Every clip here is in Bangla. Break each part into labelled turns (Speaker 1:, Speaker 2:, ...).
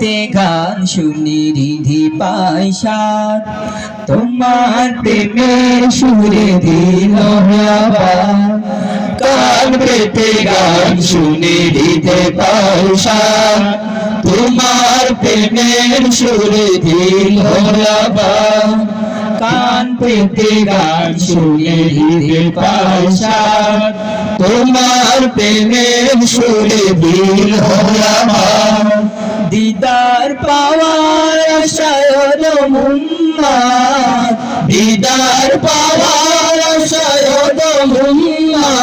Speaker 1: পেতে গান শুনি রিধি পাইসার তোমার প্রেমের সুরে দিল কান পেতে গান শুনি রিধে পাইসার তোমার প্রেমের সুরে দিল কান পেতে গান শুনে হৃদে পাশার তোমার প্রেমের সুরে দিল আমার দিদার পাওয়ার আশায় দিদার পাওয়ার আশায় মুম্মা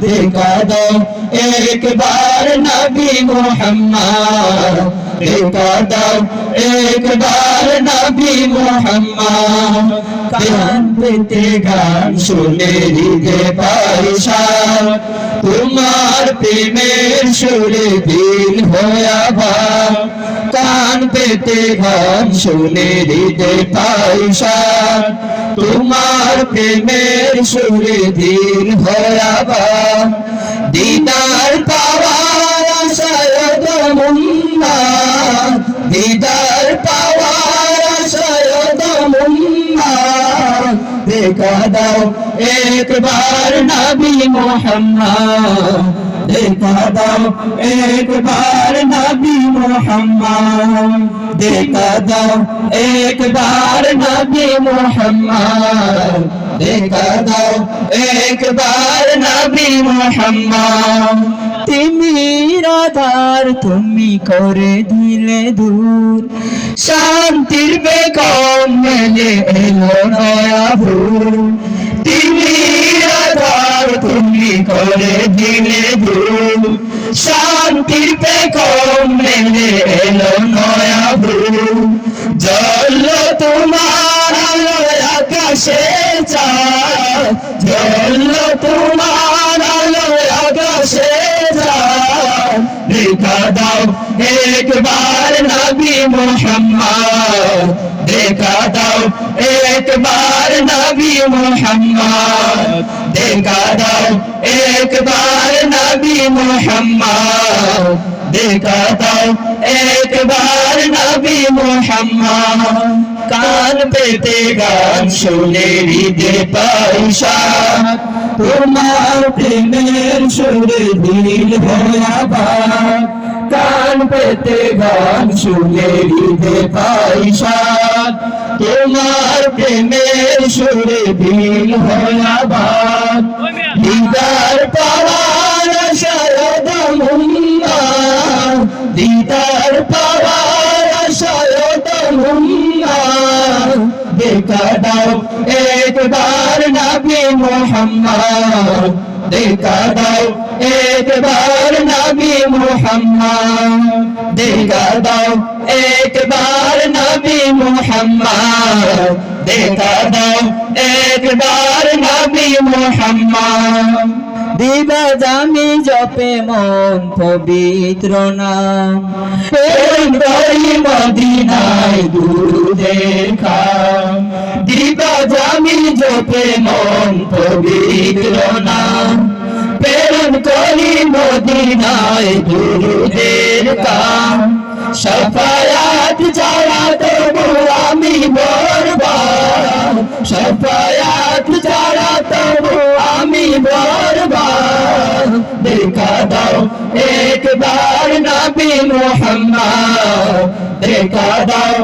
Speaker 1: দেখা দাও একবার নবী মোহাম্মদ দেখা দাও একবার নবী মোহাম্মদ কান পেতে গান শুনে হৃদে পাইসার তোমার প্রেমের সুরে দিল হয়া ভাব কান পেতে গান শুনে হৃদে পাইসার তোমার প্রেমের সুরে দিল হয়া দিদার পাওয়ার আশায় মুন্না দিদার পাওয়ার আশায় মুন্না দেখা দাও একবার নবী মোহাম্মদ। দেখা দাও একবার নবী মোহাম্মদ দেখা দাও একবার নবী মোহাম্মদ দেখা দাও একবার নবী মোহাম্মদ তুমি রাধার তুমি করে দিলে দূর। শান্তির বেগম মেলে এলো নয়া করে দিলে দূর শান্তির বেগম মেলে এলো নয়া ভুল। জল তোমার আলোয় আকাশে চাঁদ, জল তোমার আলোয় আকাশে চাঁদ। দেখা দাও, একবার নবী মোহাম্মদ। দেখা দাও একবার নবী মোহাম্মদ দেখা দাও একবার নবী মোহাম্মদ দেখা দাও একবার নবী মোহাম্মদ কান পেতে গান শুনে হৃদে পাইসা তোমার প্রেমের সুরে দিল ভয়াবা কান পেতে গান শুনে হৃদে পাইসা তোমার প্রেমের সুরে দিল ভয়াবা দিদার পাওয়ার শারদ মুন্না দিদার পাওয়ার শারদ মুন্না একবার নবী মোহাম্মদ। দেখা দাও, একবার নবী মোহাম্মদ। দেখা দাও, একবার নবী মোহাম্মদ। দেখা দাও, একবার নবী মোহাম্মদ। দিবা জামি জপে মন পবিত্র নাম করি মদিনায় দুরুদের খাম দিবা জামি জপে মন পবিত্র নাম মদিনায় দুরুদের কাম। সফায়াত যারা দেবো আমি বরবার সফায়াত যারা দেবো আমি বরবার দেখা দাও একবার নবী মোহাম্মদ। দেখা দাও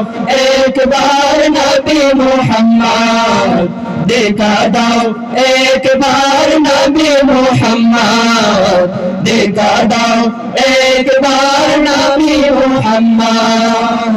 Speaker 1: একবার নবী মোহাম্মদ। দেখা দাও একবার নবী মোহাম্মদ। দেখা দাও একবার নবী মোহাম্মদ।